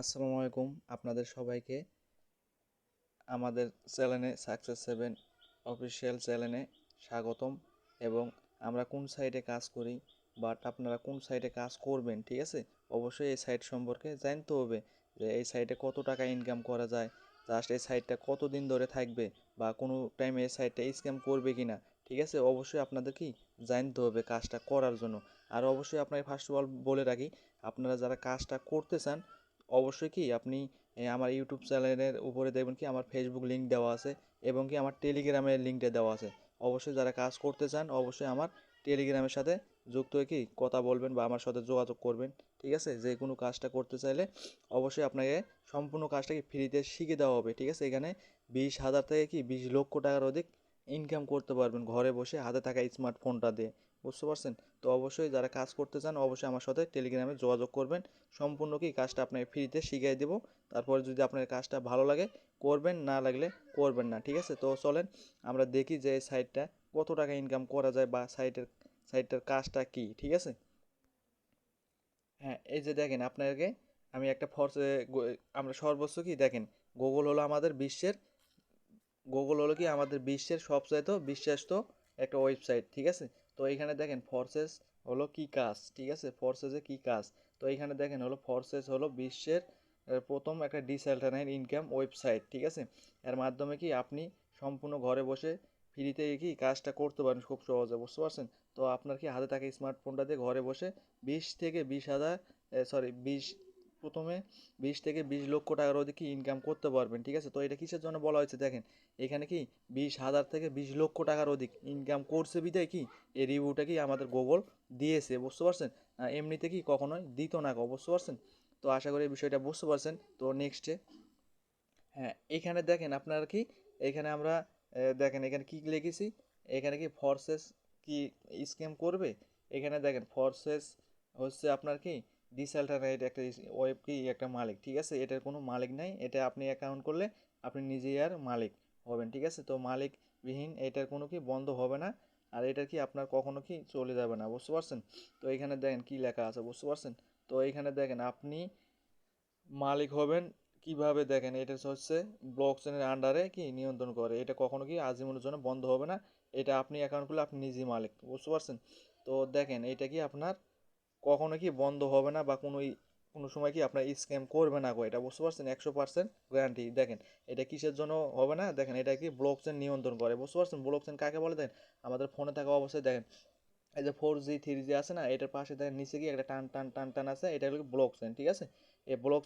আসসালামু আলাইকুম। আপনাদের সবাইকে আমাদের চ্যানেলে সাকসেস সেভেন অফিসিয়াল চ্যানেলে স্বাগতম এবং আমরা কোন সাইটে কাজ করি বাট আপনারা কোন সাইটে কাজ করবেন, ঠিক আছে? অবশ্যই এই সাইট সম্পর্কে জানতে হবে যে এই সাইটে কত টাকা ইনকাম করা যায় জাস্ট এই সাইটটা কত দিন ধরে থাকবে বা কোনো টাইমে এই সাইটটা স্ক্যাম করবে কি না ঠিক আছে? অবশ্যই আপনাদের কি জানতে হবে কাজটা করার জন্য। আর অবশ্যই আপনাকে ফার্স্ট অফ অল বলে রাখি, আপনারা যারা কাজটা করতে চান অবশ্যই কি আপনি আমার ইউটিউব চ্যানেলের উপরে দেখবেন কি আমার ফেসবুক লিঙ্ক দেওয়া আছে এবং কি আমার টেলিগ্রামের লিঙ্কটা দেওয়া আছে। অবশ্যই যারা কাজ করতে চান, অবশ্যই আমার টেলিগ্রামের সাথে যুক্ত হয়ে কি কথা বলবেন বা আমার সাথে যোগাযোগ করবেন। ঠিক আছে? যে কোনো কাজটা করতে চাইলে অবশ্যই আপনাকে সম্পূর্ণ কাজটা কি ফ্রিতে শিখে দেওয়া হবে। ঠিক আছে? এখানে বিশ হাজার থেকে কি বিশ লক্ষ টাকার অধিক ইনকাম করতে পারবেন ঘরে বসে হাতে থাকা স্মার্টফোনটা দিয়ে। বুঝতে পারছেন? তো অবশ্যই যারা কাজ করতে চান, অবশ্যই আমার সাথে টেলিগ্রামে যোগাযোগ করবেন। সম্পূর্ণ কি কাজটা আপনাকে ফ্রিতে শিখিয়ে দেবো। তারপরে যদি আপনার কাজটা ভালো লাগে, করবেন, না লাগলে করবেন না, ঠিক আছে? তো চলেন, আমরা দেখি যে এই সাইটটা কত টাকা ইনকাম করা যায় বা সাইটের সাইটটার কাজটা কি, ঠিক আছে? হ্যাঁ এই যে দেখেন, আপনাকে আমি একটা ফর্সে আমরা সর্বোচ্চ কি, দেখেন গুগল হলো আমাদের বিশ্বের গুগল হলো কি আমাদের বিশ্বের সবচাইতে বিশ্বাস্ত একটা ওয়েবসাইট ঠিক আছে? তো এইখানে দেখেন ফোর্সেস হলো কি কাজ, ঠিক আছে? ফোর্সেসে কি কাজ? তো এইখানে দেখেন হলো ফোর্সেস হলো বিশ্বের প্রথম একটা ডিসেলটানাইন ইনকাম ওয়েবসাইট ঠিক আছে? এর মাধ্যমে কি আপনি সম্পূর্ণ ঘরে বসে ফ্রিতে কি কাজটা করতে পারেন খুব সহজে, বুঝতে পারছেন? তো আপনার কি হাতে থাকা স্মার্টফোনটা দিয়ে ঘরে বসে বিশ থেকে বিশ হাজার সরি বিশ প্রথমে বিশ থেকে বিশ লক্ষ টাকার অধিক ইনকাম করতে পারবেন, ঠিক আছে? তো এটা কিসের জন্য বলা হয়েছে? দেখেন, এখানে কি বিশ হাজার থেকে বিশ লক্ষ টাকার অধিক ইনকাম করছে বিদায় কি? এই রিভিউটা কি আমাদের গুগল দিয়েছে, বুঝতে পারছেন? এমনিতে কি কখনোই দিত না, বুঝতে পারছেন? তো আশা করি এই বিষয়টা বুঝতে পারছেন। তো নেক্সটে হ্যাঁ এখানে দেখেন আপনারা কি, এখানে আমরা দেখেন এখানে কি লিখেছি? এখানে কি ফোর্সেস কি স্ক্যাম করবে? এখানে দেখেন ফোর্সেস হচ্ছে আপনার কি ডিসেলটারাইট একটা ওয়েব কি একটা মালিক, ঠিক আছে? এটার কোনো মালিক নাই, এটা আপনি অ্যাকাউন্ট করলে আপনি নিজেই আর মালিক হবেন, ঠিক আছে? তো মালিকবিহীন এটার কোনো কি বন্ধ হবে না? আর এটা কি আপনার কখনো কি চলে যাবে না, বুঝতে পারছেন? তো এখানে দেখেন কি লেখা আছে, বুঝতে পারছেন? তো এখানে দেখেন আপনি মালিক হবেন কীভাবে? দেখেন এটা হচ্ছে ব্লক চেনের আন্ডারে কি নিয়ন্ত্রণ করে, এটা কখনো কি আজীবনের জন্য বন্ধ হবে না? এটা আপনি অ্যাকাউন্ট করলে আপনি নিজেই মালিক, বুঝতে পারছেন? তো দেখেন এটা কি আপনার কখনো কি বন্ধ হবে না বা কোনো কোনো সময় কি আপনার স্ক্যাম করবে না গো? এটা বুঝতে পারছেন? একশো পার্সেন্ট গ্যারান্টি দেখেন, এটা কিসের জন্য হবে না? দেখেন, এটা কি ব্লক চেন নিয়ন্ত্রণ করে? বুঝতে পারছেন? ব্লক চেন কাকে বলে? দেখেন, আমাদের ফোনে থাকা অবস্থায় দেখেন, এই যে ফোর জি থ্রি জি আছে না, এটার পাশে দেখেন, নিচে গিয়ে একটা টান টান টান টান আছে, এটা হলো ব্লক চেন ঠিক আছে? এই ব্লক